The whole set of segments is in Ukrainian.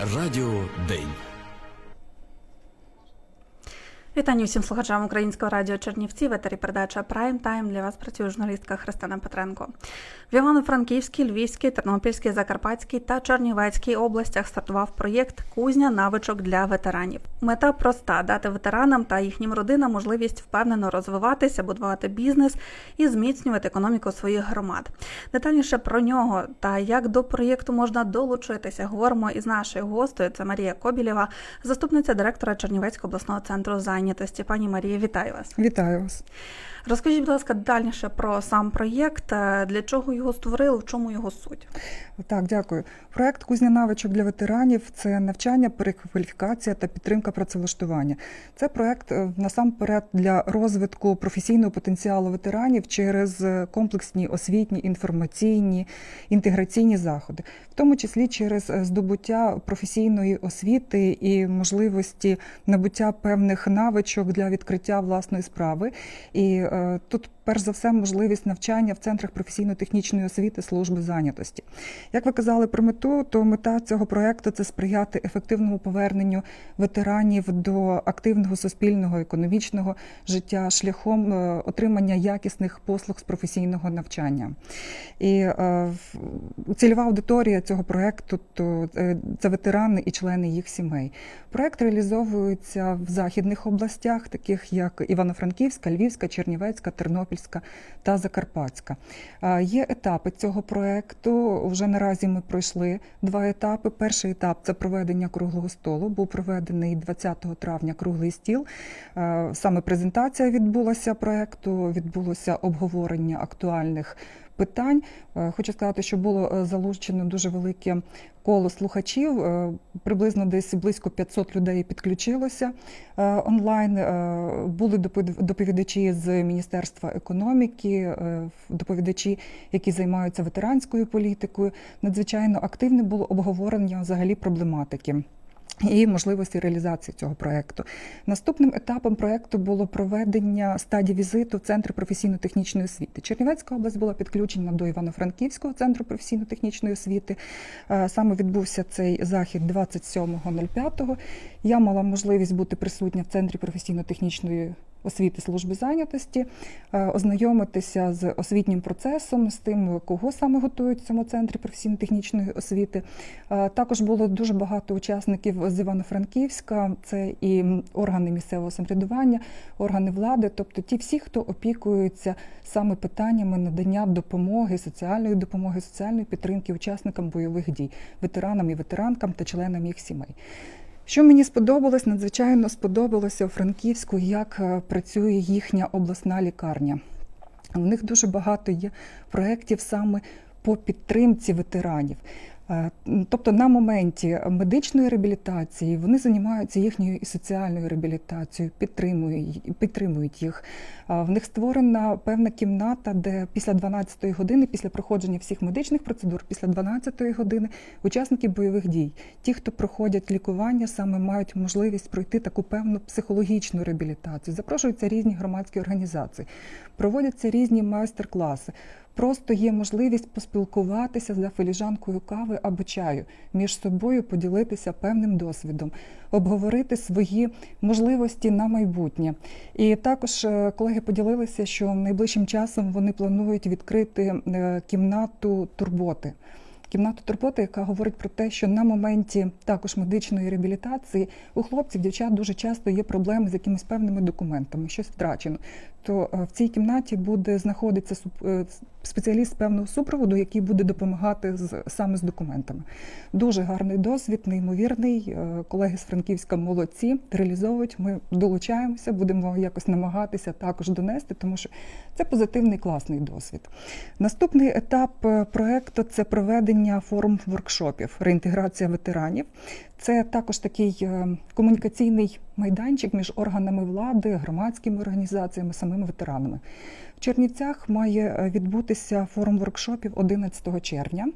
Радіо День. Вітання всім слухачам українського радіо Чернівці. В етері передача Прайм Тайм для вас працює журналістка Христина Петренко. В Івано-Франківській, Львівській, Тернопільській, Закарпатській та Чернівецькій областях стартував проєкт Кузня навичок для ветеранів. Мета проста дати ветеранам та їхнім родинам можливість впевнено розвиватися, будувати бізнес і зміцнювати економіку своїх громад. Детальніше про нього та як до проєкту можна долучитися. Говоримо із нашою гостею. Це Марія Кобілєва, заступниця директора Чернівецького обласного центру зайнятості. Пані Марія, вітаю вас. Вітаю вас. Розкажіть, будь ласка, детальніше про сам проєкт, е, для чого його створили, в чому його суть? Так, дякую. Проект Кузня навичок для ветеранів це навчання, перекваліфікація та підтримка працевлаштування. Це проект е, насамперед для розвитку професійного потенціалу ветеранів через е, комплексні освітні, інформаційні, інтеграційні заходи, в тому числі через здобуття професійної освіти і можливості набуття певних навичок для відкриття власної справи. І тут перш за все можливість навчання в центрах професійно-технічної освіти служби зайнятості. Як ви казали про мету, то мета цього проекту це сприяти ефективному поверненню ветеранів до активного суспільного економічного життя шляхом е, отримання якісних послуг з професійного навчання. І е, цільова аудиторія цього проекту то е, це ветерани і члени їх сімей. Проект реалізовується в західних областях, таких як Івано-Франківська, Львівська, Чернівецька, Тернопільська та Закарпатська. Є етапи цього проекту. Вже наразі ми пройшли два етапи. Перший етап це проведення круглого столу. Був проведений 20 травня круглий стіл. Саме презентація відбулася проекту, відбулося обговорення актуальних. Питань Е, хочу сказати, що було е, залучено дуже велике коло слухачів. е, Приблизно десь близько 500 людей підключилося онлайн. Були допов- доповідачі з Міністерства економіки, доповідачі, які займаються ветеранською політикою. Надзвичайно активне було обговорення взагалі проблематики. І можливості реалізації цього проекту. Наступним етапом проекту було проведення стадії візиту в центр професійно-технічної освіти. Чернівецька область була підключена до Івано-Франківського центру професійно-технічної освіти. Е, Саме відбувся цей захід 27.05. Я мала можливість бути присутня в центрі професійно-технічної освіти служби зайнятості, е, ознайомитися з освітнім процесом, з тим, кого саме готують в цьому центрі професійно-технічної освіти. Е, Також було дуже багато учасників з Івано-Франківська. Це і органи місцевого самоврядування, органи влади, тобто ті всі, хто опікуються саме питаннями надання допомоги, соціальної допомоги, соціальної підтримки учасникам бойових дій, ветеранам і ветеранкам та членам їх сімей. Що мені сподобалось, надзвичайно сподобалося у Франківську, як е, працює їхня обласна лікарня. У них дуже багато є проєктів саме по підтримці ветеранів. Е, Тобто на моменті медичної реабілітації вони займаються їхньою і соціальною реабілітацією, підтримують, підтримують їх. В них створена певна кімната, де після 12-ї години, після проходження всіх медичних процедур, після 12-ї години учасники бойових дій, ті, хто проходять лікування, саме мають можливість пройти таку певну психологічну реабілітацію. Запрошуються різні громадські організації, проводяться різні майстер-класи. Просто є можливість поспілкуватися за філіжанкою кави або чаю, між собою поділитися певним досвідом, обговорити свої можливості на майбутнє. І також е, колеги поділилися, що найближчим часом вони планують відкрити е, кімнату турботи. Кімнату турботи, яка говорить про те, що на моменті також медичної реабілітації у хлопців, дівчат дуже часто є проблеми з якимись певними документами, щось втрачено. То е, в цій кімнаті буде знаходитися суп- е, спеціаліст певного супроводу, який буде допомагати з саме з документами. Дуже гарний досвід, неймовірний. Е, Колеги з Франківська молодці реалізовують. Ми долучаємося, будемо якось намагатися також донести, тому що це позитивний класний досвід. Наступний етап проекту це проведення форум воркшопів, реінтеграція ветеранів. Це також такий е, комунікаційний майданчик між органами влади, громадськими організаціями, самими ветеранами. В Чернівцях має е, відбутися форум воркшопів 11 червня.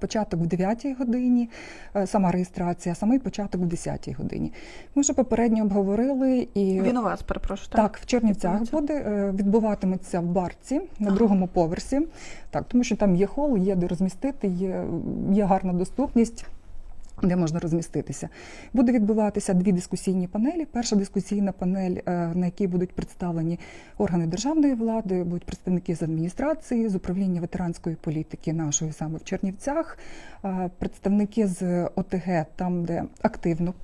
Початок в 9-й годині, е, сама реєстрація, самий початок в 10-й годині. Ми вже попередньо обговорили і Він у вас, перепрошую. так, в Чернівцях буде відбуватиметься в барці на Ага. другому поверсі. Так, тому що там є хол, є де розмістити, є, є гарна доступність. Де можна розміститися. Буде відбуватися дві дискусійні панелі. Перша дискусійна панель, е, на якій будуть представлені органи державної влади, будуть представники з адміністрації, з управління ветеранської політики нашої саме в Чернівцях, е, представники з ОТГ, там, де активно.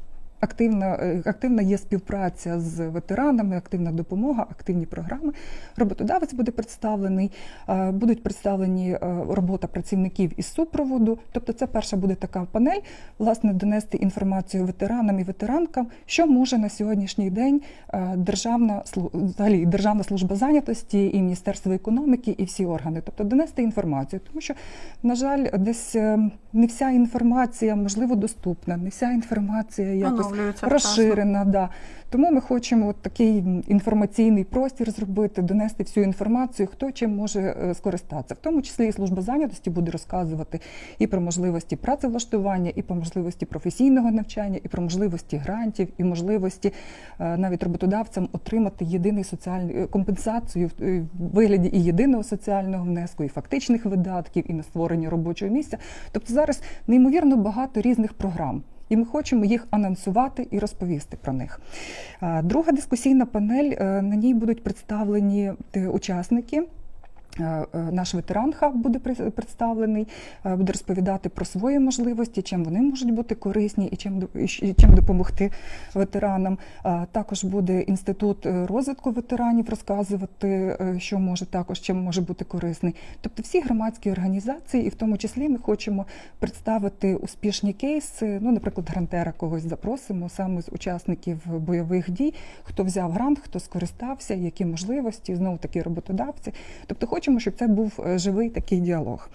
Активна, е, активна є співпраця з ветеранами, активна допомога, активні програми. Роботодавець буде представлений, е, будуть представлені е, робота працівників із супроводу. Тобто, це перша буде така панель, власне, донести інформацію ветеранам і ветеранкам, що може на сьогоднішній день державна взагалі державна служба зайнятості і Міністерство економіки, і всі органи, тобто донести інформацію, тому що, на жаль, десь не вся інформація можливо доступна, не вся інформація якось Оновлюються розширена. Да. Тому ми хочемо от такий інформаційний простір зробити, донести всю інформацію, хто чим може е, скористатися. В тому числі і служба зайнятості буде розказувати і про можливості працевлаштування, і про можливості професійного навчання, і про можливості грантів, і можливості е, навіть роботодавцям отримати єдиний соціальний е, компенсацію в вигляді і єдиного соціального внеску, і фактичних видатків, і на створення робочого місця. Тобто зараз неймовірно багато різних програм. І ми хочемо їх анонсувати і розповісти про них. Друга дискусійна панель е, на ній будуть представлені е, учасники. Е, е, Наш ветеран хаб буде представлений, е, буде розповідати про свої можливості, чим вони можуть бути корисні і чим, і чим допомогти ветеранам. Також буде інститут розвитку ветеранів розказувати, що може також чим може бути корисний. Тобто всі громадські організації, і в тому числі ми хочемо представити успішні кейси. Ну, наприклад, грантера когось запросимо саме з учасників бойових дій, хто взяв грант, хто скористався, які можливості, знову таки роботодавці. Тобто хочемо, щоб це був е, живий такий діалог.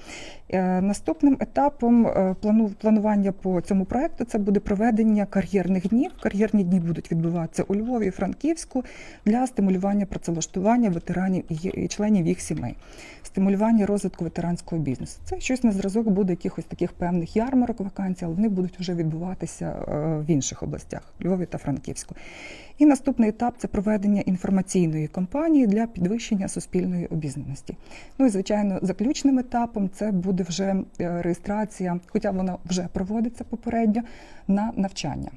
Е, Наступним етапом е, плану планування по цьому проекту це буде проведення кар'єрних днів. Кар'єрні дні будуть відбуватися у Львові, Франківську для стимулювання працевлаштування ветеранів і членів їх сімей, стимулювання розвитку ветеранського бізнесу. Це щось на зразок буде якихось таких певних ярмарок вакансій, але вони будуть вже відбуватися в інших областях Львові та Франківську. І наступний етап це проведення інформаційної кампанії для підвищення суспільної обізнаності. Ну і звичайно, заключним етапом це буде вже е, реєстрація, хоча вона вже проводиться попередньо, на навчання.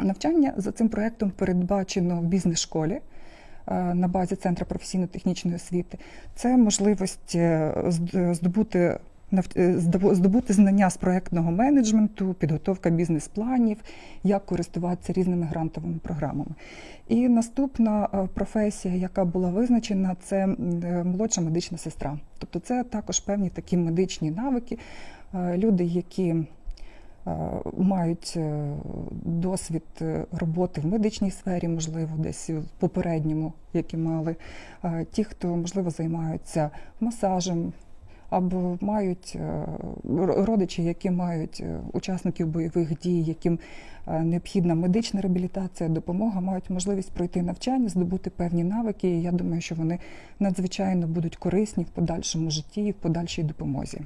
Навчання за цим проектом передбачено в бізнес-школі. е, На базі Центру професійно-технічної освіти це можливість е, здобути здобути знання з проектного менеджменту, підготовка бізнес-планів, як користуватися різними грантовими програмами. І наступна е, професія, яка була визначена, це е, молодша медична сестра. Тобто це також певні такі медичні навики, Е, люди, які е, мають е, досвід е, роботи в медичній сфері, можливо, десь в попередньому, які мали, Е, ті, хто можливо займаються масажем. Або мають е, родичі, які мають е, учасників бойових дій, яким е, необхідна медична реабілітація, допомога, мають можливість пройти навчання, здобути певні навики. І я думаю, що вони надзвичайно будуть корисні в подальшому житті і в подальшій допомозі.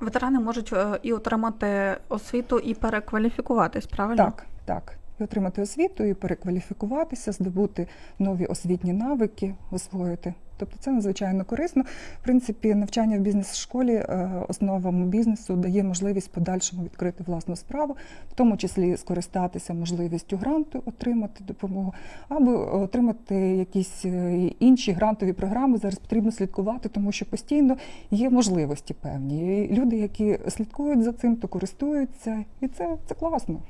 Ветерани можуть і отримати освіту, і перекваліфікуватись, правильно? Так, так. І отримати освіту, і перекваліфікуватися, здобути нові освітні навики, освоїти. Тобто це надзвичайно корисно. В принципі, навчання в бізнес-школі е, основам бізнесу дає можливість подальшому відкрити власну справу, в тому числі скористатися можливістю гранту, отримати допомогу, або отримати якісь е, інші грантові програми. Зараз потрібно слідкувати, тому що постійно є можливості певні. І люди, які слідкують за цим, то користуються, і це, це класно.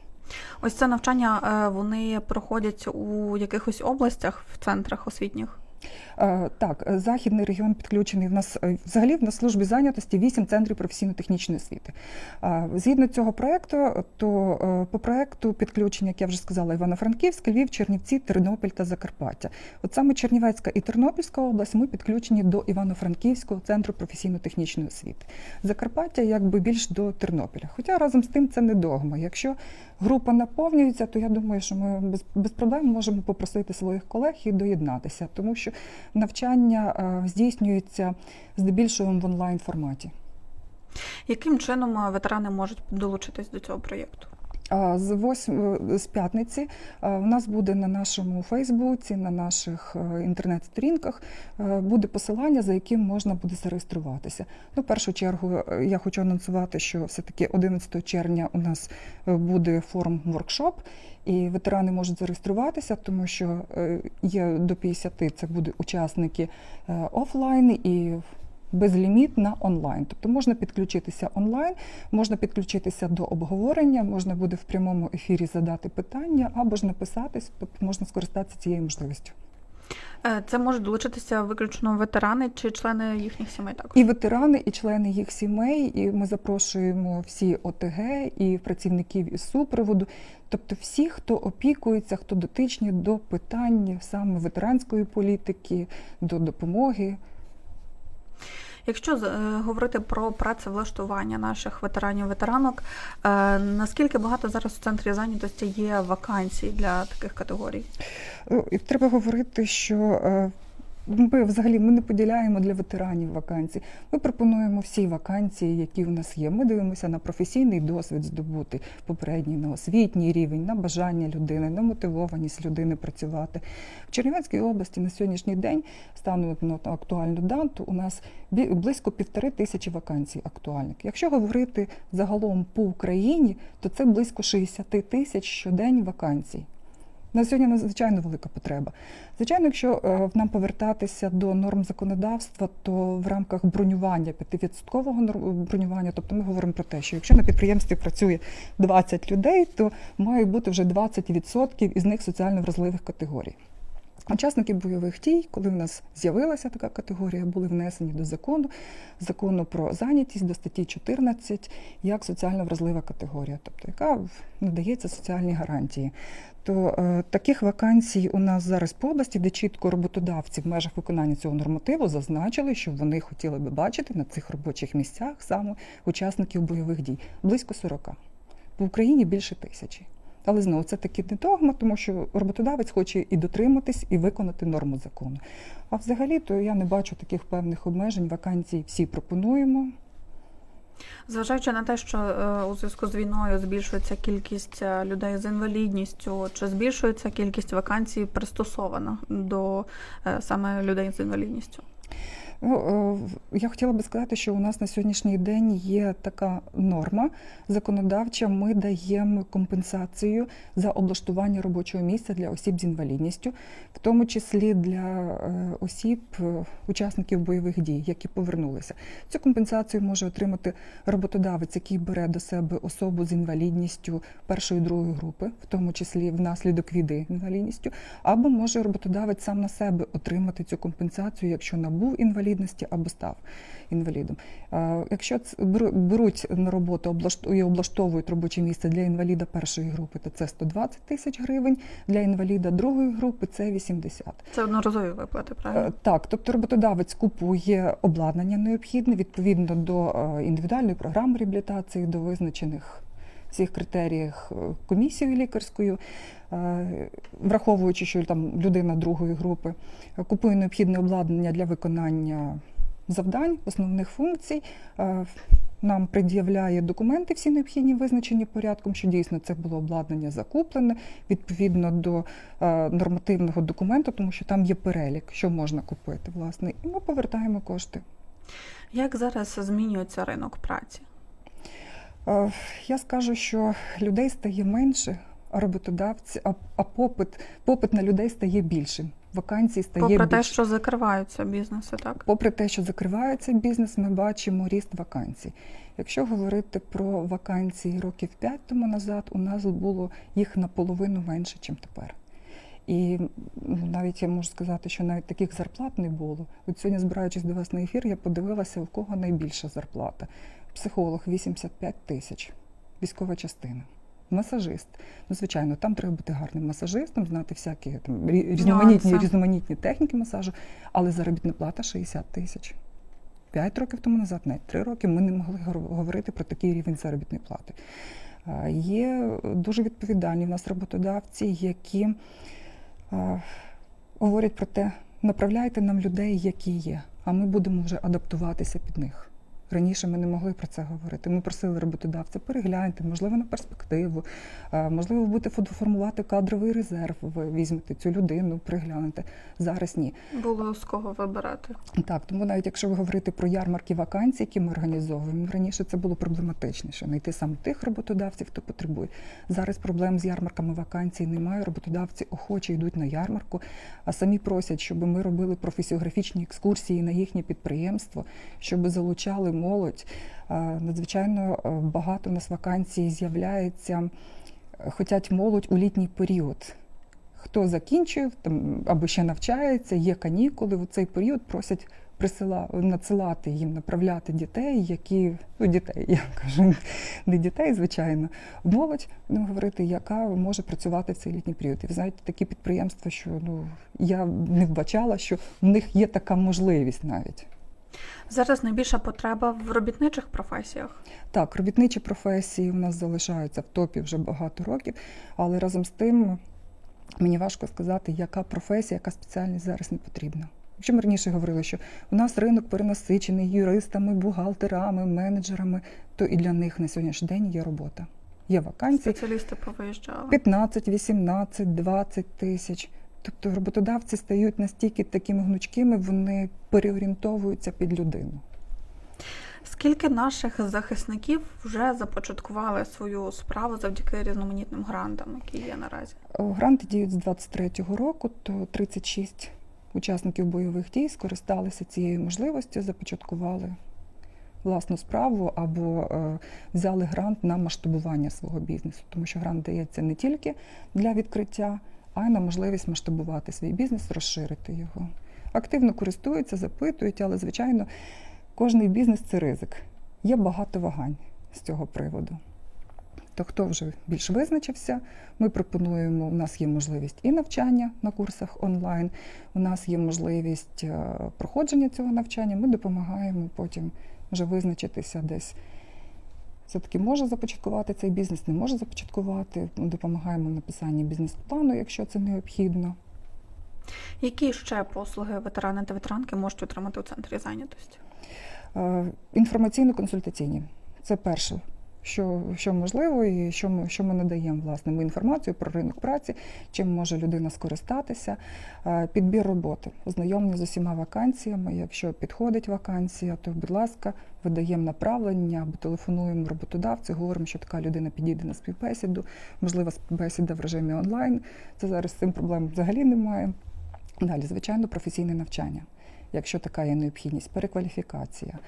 Ось це навчання е, вони проходять у якихось областях в центрах освітніх. Е, Так, е, західний регіон підключений. В нас взагалі в нас в службі зайнятості 8 центрів професійно-технічної освіти. Згідно цього проекту, то по проекту підключення, як я вже сказала, Івано-Франківськ, Львів, Чернівці, Тернопіль та Закарпаття. От саме Чернівецька і Тернопільська область ми підключені до Івано-Франківського центру професійно-технічної освіти. Закарпаття якби більш до Тернопіля. Хоча разом з тим це не догма. Якщо група наповнюється, то я думаю, що ми без, без проблем можемо попросити своїх колег і доєднатися, тому що навчання е, здійснюється здебільшого в онлайн форматі. Яким чином е, ветерани можуть долучитись до цього проєкту? А з 8, з п'ятниці е, у нас буде на нашому Фейсбуці, на наших е, інтернет-сторінках е, буде посилання, за яким можна буде зареєструватися. Ну, в першу чергу е, я хочу анонсувати, що все-таки 11 червня у нас е, буде форум воркшоп, і ветерани можуть зареєструватися, тому що е, є до 50 це будуть учасники е, офлайн і безліміт на онлайн. Тобто можна підключитися онлайн, можна підключитися до обговорення, можна буде в прямому ефірі задати питання або ж написатись, тобто можна скористатися цією можливістю. Е, Це можуть долучитися виключно ветерани чи члени їхніх сімей також. І ветерани, і члени їх сімей, і ми запрошуємо всі ОТГ і працівників із супроводу, тобто всі, хто опікується, хто дотичні до питань саме ветеранської політики, до допомоги. Якщо е, говорити про працевлаштування наших ветеранів-ветеранок, е, наскільки багато зараз у центрі зайнятості є вакансій для таких категорій? Ну, треба говорити, що е, ми взагалі ми не поділяємо для ветеранів вакансії. Ми пропонуємо всі вакансії, які у нас є. Ми дивимося на професійний досвід здобути попередній, на освітній рівень, на бажання людини, на мотивованість людини працювати. В Чернівецькій області на сьогоднішній день станом на актуальну дату у нас близько півтори тисячі вакансій актуальних. Якщо говорити загалом по Україні, то це близько 60 тисяч щодень вакансій. На сьогодні надзвичайно велика потреба. Звичайно, якщо е, нам повертатися до норм законодавства, то в рамках бронювання 5-відсоткового бронювання, тобто ми говоримо про те, що якщо на підприємстві працює 20 людей, то має бути вже 20% із них соціально вразливих категорій. Учасники бойових дій, коли в нас з'явилася така категорія, були внесені до закону, закону про зайнятість до статті 14 як соціально вразлива категорія, тобто яка надається соціальні гарантії. То е, таких вакансій у нас зараз по області, де чітко роботодавці в межах виконання цього нормативу зазначили, що вони хотіли би бачити на цих робочих місцях саме учасників бойових дій близько 40. В Україні більше тисячі. Але знову це таки не догма, тому що роботодавець хоче і дотриматись, і виконати норму закону. А взагалі, то я не бачу таких певних обмежень. Вакансій всі пропонуємо. Зважаючи на те, що е, у зв'язку з війною збільшується кількість е, людей з інвалідністю, чи збільшується кількість вакансій пристосована до е, саме людей з інвалідністю? Ну, я хотіла би сказати, що у нас на сьогоднішній день є така норма законодавча. Ми даємо компенсацію за облаштування робочого місця для осіб з інвалідністю, в тому числі для е, осіб, е, учасників бойових дій, які повернулися. Цю компенсацію може отримати роботодавець, який бере до себе особу з інвалідністю першої другої групи, в тому числі внаслідок війни інвалідністю, або може роботодавець сам на себе отримати цю компенсацію, якщо набув інвалідності або став інвалідом. Е, Якщо беруть на роботу і облаштовують робоче місце для інваліда першої групи, то це 120 тисяч гривень, для інваліда другої групи це 80. Це одноразові виплати, Е, правильно? Так, тобто роботодавець купує обладнання необхідне відповідно до е, індивідуальної програми реабілітації, до визначених всіх критеріях е, комісією лікарською, е, враховуючи, що там людина другої групи е, купує необхідне обладнання для виконання завдань, основних функцій. е, Нам пред'являє документи, всі необхідні визначені порядком, що дійсно це було обладнання закуплене відповідно до е, нормативного документу, тому що там є перелік, що можна купити, власне, і ми повертаємо кошти. Як зараз змінюється ринок праці? Е, Я скажу, що людей стає менше, роботодавці, а, а попит, попит на людей стає більшим. Вакансій стає Попри більше. те, що закриваються бізнеси, так? Попри те, що закривається бізнес, ми бачимо ріст вакансій. Якщо говорити про вакансії років 5 тому назад, у нас було їх наполовину менше, ніж тепер. І ну, навіть я можу сказати, що навіть таких зарплат не було. От сьогодні, збираючись до вас на ефір, я подивилася, у кого найбільша зарплата. Психолог 85 тисяч, військова частина. Масажист. Ну, звичайно, там треба бути гарним масажистом, знати всякі там, різноманітні, Нюанси. різноманітні техніки масажу, але заробітна плата 60 тисяч. П'ять років тому назад, навіть три роки, ми не могли говорити про такий рівень заробітної плати. Є дуже відповідальні в нас роботодавці, які говорять про те, направляйте нам людей, які є, а ми будемо вже адаптуватися під них. Раніше ми не могли про це говорити. Ми просили роботодавця перегляньте, можливо, на перспективу, можливо, будете фо- формувати кадровий резерв. Ви візьмете цю людину, приглянете. Зараз ні. Було з кого вибирати. Так, тому навіть якщо ви говорите про ярмарки вакансій, які ми організовуємо, раніше це було проблематичніше знайти саме тих роботодавців, хто потребує. Зараз проблем з ярмарками вакансій немає. Роботодавці охоче йдуть на ярмарку, а самі просять, щоб ми робили професіографічні екскурсії на їхнє підприємство, щоб залучали молодь. Е, Надзвичайно е, багато у нас вакансій з'являється, хотять молодь у літній період. Хто закінчив там або ще навчається, є канікули. В цей період просять присила надсилати їм, направляти дітей, які ну дітей, я кажу, не дітей, звичайно, молодь будемо говорити, яка може працювати в цей літній період. І ви знаєте, такі підприємства, що ну я не вбачала, що в них є така можливість навіть. Зараз найбільша потреба в робітничих професіях. Так, робітничі професії у нас залишаються в топі вже багато років, але разом з тим мені важко сказати, яка професія, яка спеціальність зараз не потрібна. Якщо ми раніше говорили, що у нас ринок перенасичений юристами, бухгалтерами, менеджерами, то і для них на сьогоднішній день є робота. Є вакансії Спеціалісти повиїжджали. 15, 18, 20 тисяч. Тобто роботодавці стають настільки такими гнучкими, вони переорієнтовуються під людину. Скільки наших захисників вже започаткували свою справу завдяки різноманітним грантам, які є наразі? Гранти діють з 23-го року, то 36 учасників бойових дій скористалися цією можливістю, започаткували власну справу або е, взяли грант на масштабування свого бізнесу, тому що грант дається не тільки для відкриття, а й на можливість масштабувати свій бізнес, розширити його. Активно користуються, запитують, але звичайно, кожний бізнес це ризик. Є багато вагань з цього приводу. То хто вже більш визначився, ми пропонуємо, у нас є можливість і навчання на курсах онлайн, у нас є можливість е, проходження цього навчання, ми допомагаємо потім вже визначитися десь. Все-таки може започаткувати цей бізнес, не може започаткувати. Ми допомагаємо в написанні бізнес-плану, якщо це необхідно. Які ще послуги ветерани та ветеранки можуть отримати у центрі зайнятості? Е, Інформаційно-консультаційні це перше, що, що можливо, і що ми, що ми надаємо власне. Ми інформацію про ринок праці, чим може людина скористатися, Е, підбір роботи, ознайомлення з усіма вакансіями. Якщо підходить вакансія, то, будь ласка, видаємо направлення або телефонуємо роботодавцю, говоримо, що така людина підійде на співбесіду, можливо, співбесіда в режимі онлайн. Це зараз з цим проблем взагалі немає. Далі, звичайно, професійне навчання. Якщо така є необхідність, перекваліфікація,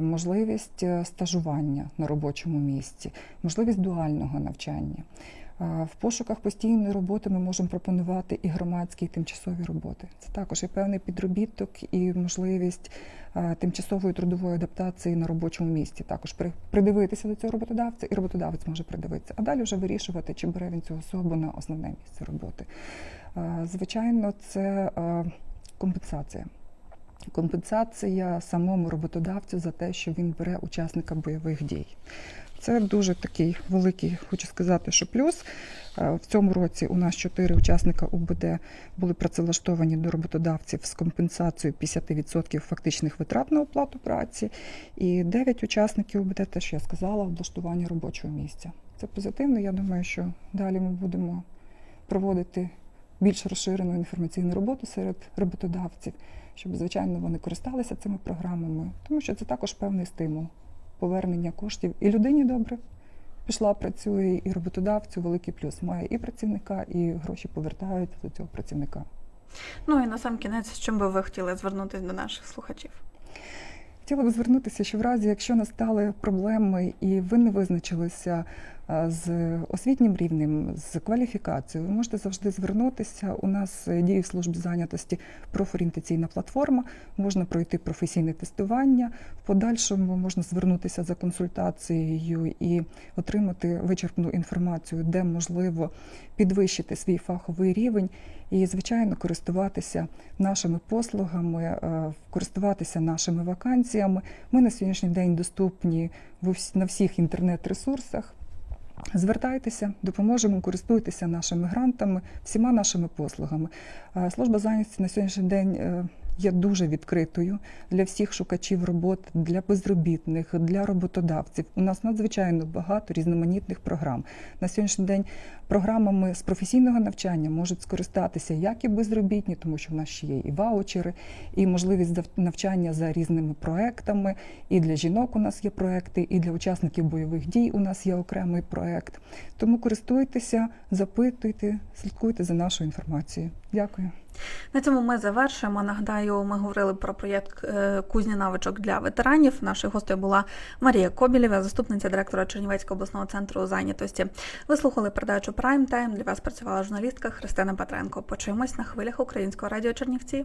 можливість е, стажування на робочому місці, можливість дуального навчання. В пошуках постійної роботи ми можемо пропонувати і громадські, і тимчасові роботи. Це також і певний підробіток, і можливість тимчасової трудової адаптації на робочому місці. Також при- придивитися до цього роботодавця, і роботодавець може придивитися. А далі вже вирішувати, чи бере він цю особу на основне місце роботи. Звичайно, це компенсація. Компенсація самому роботодавцю за те, що він бере учасника бойових дій. Це дуже такий великий, хочу сказати, що плюс. Е, В цьому році у нас чотири учасника УБД були працевлаштовані до роботодавців з компенсацією 50% фактичних витрат на оплату праці, і 9 учасників УБД, теж я сказала, облаштування робочого місця. Це позитивно. Я думаю, що далі ми будемо проводити більш розширену інформаційну роботу серед роботодавців, щоб, звичайно, вони користалися цими програмами, тому що це також певний стимул повернення коштів. І людині добре пішла, працює, і роботодавцю великий плюс має і працівника, і гроші повертаються до цього працівника. Ну і на сам кінець, з чим би ви хотіли звернутися до наших слухачів? Хотіла б звернутися, що в разі, якщо настали проблеми і ви не визначилися з освітнім рівнем, з кваліфікацією, ви можете завжди звернутися. У нас е, діє в службі зайнятості профорієнтаційна платформа, можна пройти професійне тестування. В подальшому можна звернутися за консультацією і отримати вичерпну інформацію, де можливо підвищити свій фаховий рівень і, звичайно, користуватися нашими послугами, е, користуватися нашими вакансіями. Ми на сьогоднішній день доступні на всіх інтернет-ресурсах. Звертайтеся, допоможемо, користуйтеся нашими грантами, всіма нашими послугами. Е, Служба зайнятості на сьогоднішній день е, є дуже відкритою для всіх шукачів роботи, для безробітних, для роботодавців. У нас надзвичайно багато різноманітних програм. На сьогоднішній день програмами з професійного навчання можуть скористатися як і безробітні, тому що в нас ще є і ваучери, і можливість навчання за різними проектами. І для жінок у нас є проекти, і для учасників бойових дій у нас є окремий проект. Тому користуйтеся, запитуйте, слідкуйте за нашою інформацією. Дякую. На цьому ми завершуємо. Нагадаю, ми говорили про проєкт е, кузні навичок для ветеранів. Нашою гостею була Марія Кобілєва, заступниця директора Чернівецького обласного центру зайнятості. Ви слухали передачу Прайм Тайм. Для вас працювала журналістка Христина Петренко. Почуємось на хвилях українського радіо Чернівці.